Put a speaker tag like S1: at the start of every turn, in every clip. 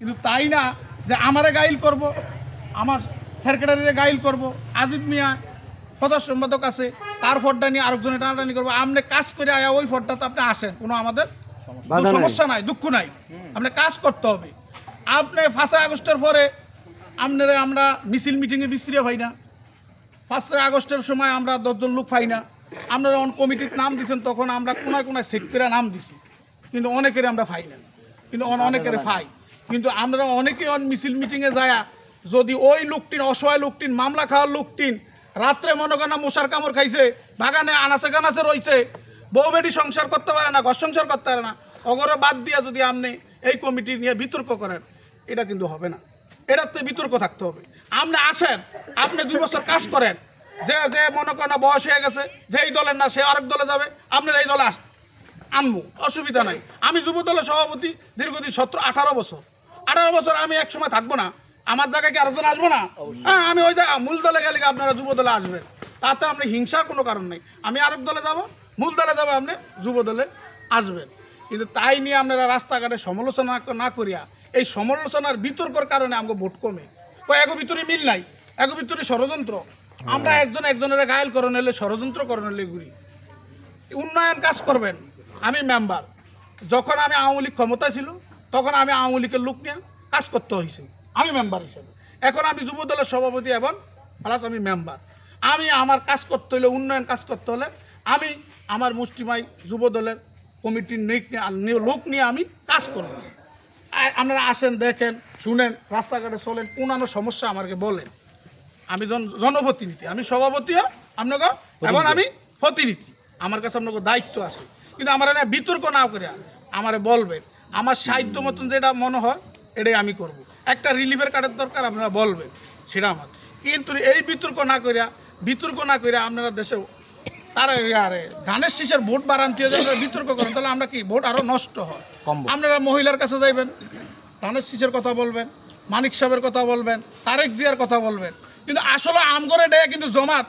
S1: কিন্তু তাই না যে আমারে গাইল করব আমার সেক্রেটারিরে গাইল করব আজিদ মিয়া সদস্য সম্পাদক আছে তার ফটটা নিয়ে আরেকজনে টানাটানি করব আপনি কাজ করে আয়া ওই ফটটাতে আপনি আসেন কোনো আমাদের সমস্যা নাই দুঃখ নাই। আপনি কাজ করতে হবে। আপনি ফার্স্ট আগস্টের পরে আপনারা আমরা মিছিল মিটিংয়ে বিশ্রিয়া পাই না। ফার্স্ট আগস্টের সময় আমরা দশজন লোক পাই না। আপনারা অন কমিটির নাম দিচ্ছেন তখন আমরা কোনায় কোনায় সেট করে নাম দিছি। কিন্তু অনেকের আমরা পাই না। কিন্তু অন- অনেকের পাই। কিন্তু আমরা অনেকে অন মিছিল মিটিংয়ে যায়, যদি ওই লোকটিন অসহায় লোকটিন মামলা খাওয়ার লোকটিন রাত্রে মনে মশার কামড় খাইছে, বাগানে আনাচে কানাচে রয়েছে বউ বেটি সংসার করতে পারে না, ঘর সংসার করতে পারে না, অগরে বাদ দিয়া যদি আপনি এই কমিটি নিয়ে বিতর্ক করেন, এটা কিন্তু হবে না। এটাতে বিতর্ক থাকতে হবে। আপনি আসেন, আপনি দুই বছর কাজ করেন, যে যে মনে করেন বয়স হয়ে গেছে যে এই দলের না, সে আরেক দলে যাবে, আপনার এই দলে আস আনব অসুবিধা নাই। আমি যুব দলের সভাপতি দীর্ঘদিন সতেরো, আঠারো বছর। আঠারো বছর আমি এক সময় থাকব না। আমার জায়গায় কি আরেকজন আসব না? হ্যাঁ আমি ওই জায়গা মূল দলে গেলে আপনারা যুব দলে আসবেন? তাতে আপনি হিংসার কোনো কারণ নেই। আমি আরেক দলে যাব মূল দলে যাব আপনি যুব দলে আসবেন। কিন্তু তাই নিয়ে আপনারা রাস্তাঘাটে সমালোচনা না করিয়া এই সমালোচনার বিতর্কর কারণে আমাকে ভোট কমে। তো এক ভিতরে মিল নাই এক ভিতরে ষড়যন্ত্র। আমরা একজন একজনের গায়েল করণ হলে ষড়যন্ত্র করণ হলে ঘুরি। উন্নয়ন কাজ করবেন। আমি মেম্বার যখন আমি আওয়ামী লীগ ক্ষমতা ছিল তখন আমি আওয়ামী লীগের লোক নিয়ে কাজ করতে হয়েছে আমি মেম্বার হিসেবে। এখন আমি যুব দলের সভাপতি এবং প্লাস আমি মেম্বার আমি আমার কাজ করতে হলে উন্নয়ন কাজ করতে হলে আমি আমার মুষ্টিমাই যুব দলের কমিটির নিক নিয়ে- নিয়ে- লোক নিয়ে আমি কাজ করব। আপনারা আসেন দেখেন শুনেন রাস্তাঘাটে চলেন কোনানো সমস্যা আমাকে বলেন। আমি জন জনপ্রতিনিধি আমি সভাপতিও আপনাকে এখন আমি প্রতিনিধি। আমার কাছে আপনাকে দায়িত্ব আছে। কিন্তু আমার বিতর্ক না করে আমারে বলবেন। আমার সাহিত্য মতন যেটা মনে হয় এটাই আমি করব। একটা রিলিফের কার্ডের দরকার আপনারা বলবেন সেটা আমার। কিন্তু এই বিতর্ক না করিয়া বিতর্ক না করিয়া আপনারা দেশে তারা আরে ধানের শীষের ভোট বাড়ান্তি বিতর্ক করেন তাহলে আমরা কি ভোট আরও নষ্ট হয়? আপনারা মহিলার কাছে যাইবেন ধানের শীষের কথা বলবেন মানিক সাহেবের কথা বলবেন তারেক জিয়ার কথা বলবেন। কিন্তু আসলে আমগরে ডে কিন্তু জমাত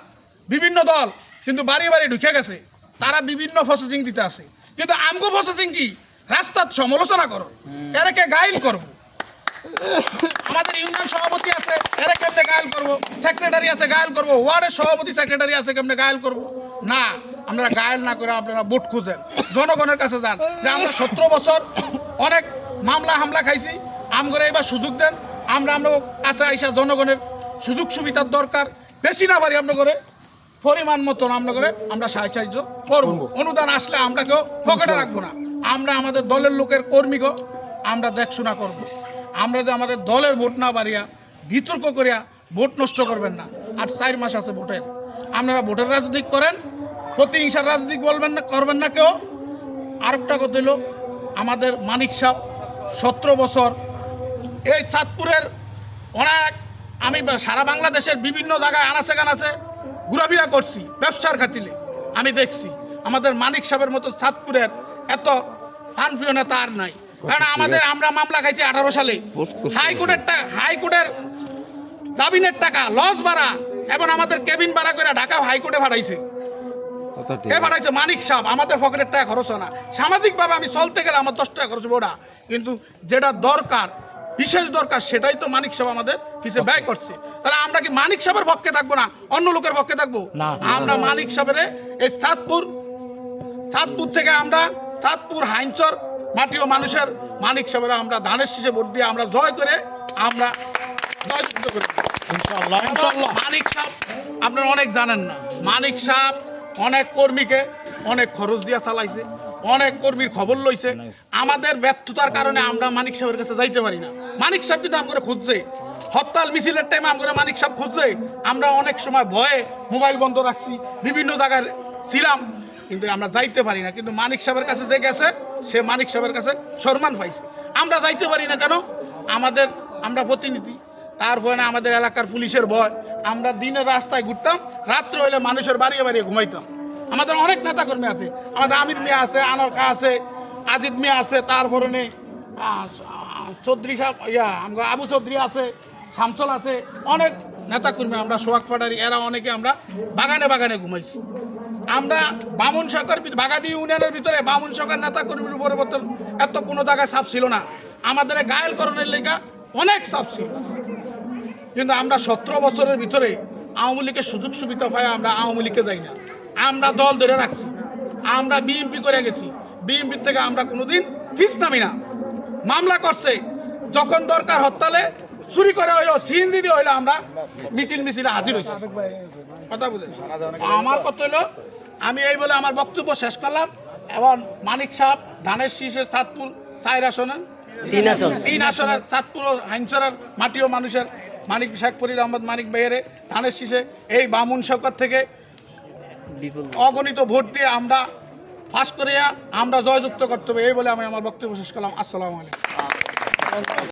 S1: বিভিন্ন দল কিন্তু বাড়ি বাড়ি ঢুকে গেছে। তারা বিভিন্ন প্রসেসিং দিতে আছে কিন্তু আমগো প্রসেসিং কি? রাস্তার সমালোচনা করো। এরাকে গাইল করব? আমাদের ইউনিয়ন সভাপতি আছে এরা কেমনে গায়ল করব? সেক্রেটারি আছে গায়ল করব। ওয়ার্ডের সভাপতি সেক্রেটারি আছে কেমনে গায়ল করব? না আমরা গায়ল না করে আপনারা ভোট খুঁজেন। জনগণের কাছে যান যে আমরা সতেরো বছর অনেক মামলা হামলা খাইছি আমগরে এবার সুযোগ দেন। আমরা আমরা কাছে আইসা জনগণের সুযোগ সুবিধার দরকার। বেশি না পারি আপনার করে পরিমাণ মতন আমরা করে আমরা সাহায্য করব। অনুদান আসলে আমরা কেউ পকেটে রাখব না। আমরা আমাদের দলের লোকের কর্মীকে আমরা দেখশোনা করব। আমরা যে আমাদের দলের ভোট না বাড়িয়া, বিতর্ক করিয়া ভোট নষ্ট করবেন না। আর চার মাস আছে ভোটের। আপনারা ভোটের রাজনীতি করেন, প্রতিহিংসার রাজনীতি বলবেন না, করবেন না কেউ। আরেকটা কথা হলো আমাদের মানিক সাহ, সতেরো বছর, এই চাঁদপুরের অনেক, আমি সারা বাংলাদেশের বিভিন্ন জায়গায় আনাচে কানাচে ঘোরাফেরা করছি, ব্যবসার খাতিলে আমি দেখছি, আমাদের মানিক সাহেবের মতো চাঁদপুরের এত ফানপ্রিয় নেতা আর নাই। কারণ আমাদের আমরা মামলা খাইছি আঠারো সালে। হাইকোর্টের হাইকোর্টের জামিনের টাকা লস ভাড়া এবং আমাদের কেবিন ভাড়া করে ঢাকা হাইকোর্টে ভাড়াইছে এ পাঠাইছে? মানিক সাহেব। আমাদের পকেটের টাকা খরচ হয় না। সামাজিকভাবে আমি চলতে গেলে আমার দশ টাকা খরচ হবে ওটা কিন্তু যেটা দরকার বিশেষ দরকার সেটাই তো মানিক সাহেব আমাদের পিছিয়ে ব্যয় করছে। তাহলে আমরা কি মানিক সাহেবের পক্ষে থাকব না? অন্য লোকের পক্ষে থাকব? আমরা মানিক সাহেবের এই চাঁদপুর চাঁদপুর থেকে আমরা চাঁদপুর হাইঞ্চর মাটিও মানুষের। মানিক সাহেবের আমরা ধানের শীষে ভোট দিয়ে আমরা জয় করে আমরা জয়যুক্ত করি মানিক সাহেব আপনারা অনেক জানেন না মানিক সাহেব অনেক কর্মীকে অনেক খরচ দিয়া চালাইছে অনেক কর্মীর খবর লইছে। আমাদের ব্যর্থতার কারণে আমরা মানিক সাহেবের কাছে যাইতে পারি না। মানিক সাহেব কিন্তু আমরা খুঁজছে। হরতাল মিছিলের টাইমে আমরা মানিক সাহেব খুঁজছে। আমরা অনেক সময় ভয়ে মোবাইল বন্ধ রাখছি বিভিন্ন জায়গায় ছিলাম কিন্তু আমরা যাইতে পারি না। কিন্তু মানিক সাহেবের কাছে যে গেছে সে মানিক সাহেবের কাছে সম্মান পাইছে। আমরা যাইতে পারি না কেন? আমাদের, আমরা প্রতিনিধি। তারপরে না আমাদের এলাকার পুলিশের ভয়। আমরা দিনে রাস্তায় ঘুরতাম, রাত্রে হইলে মানুষের বাড়িয়ে বাড়িয়ে ঘুমাইতাম। আমাদের অনেক নেতাকর্মী আছে। আমাদের আমির মিয়া আছে আনরকা আছে, আজিদ মিয়া আছে, তারপরে নেই চৌধুরী সাহেব, ইয়া আমরা আবু চৌধুরী আছে, শামসল আছে, অনেক নেতাকর্মী আমরা, সোহাগ পাটারি, এরা অনেকে আমরা বাগানে বাগানে ঘুমাইছি। আমরা বামুন সরকার বাগাদি ইউনিয়নের ভিতরে বামুন সরকার নেতা কর্মীর উপরে বর্তমান এত কোনো জায়গায় সাপ ছিল না। আমাদের গায়েলকরণের লেখা অনেক সাপ ছিল। কিন্তু আমরা সতেরো বছরের ভিতরে আওয়ামী লীগের সুযোগ সুবিধা পাই আমরা আওয়ামী লীগে যাই না। আমরা দল ধরে রাখছি। আমরা বিএমপি করে গেছি। বিএমপি থেকে আমরা কোনোদিন ফিস নামি না। মামলা করছে। যখন দরকার হরতালে চুরি করে হইল সিএনজি দিয়ে হইল আমরা মিটিং মিছিলে হাজির হয়েছি কথা বুঝেছি আমার কথা হলো আমি এই বলে আমার বক্তব্য শেষ করলাম। এবং মানিক সাহেব ধানের শীষের চাঁদপুর চায়ের
S2: তিন আসন।
S1: তিন আসনের চাঁদপুর হাইনসরের মাটিও মানুষের। মানিক শেখ ফরিদ আহমদ মানিক বেহেরে ধানের শীষে এই বামুন সরকার থেকে অগণিত ভোট দিয়ে আমরা ফাঁস করিয়া আমরা জয়যুক্ত করতে হবে এই বলে আমি আমার বক্তব্য শেষ করলাম। আসসালামু আলাইকুম।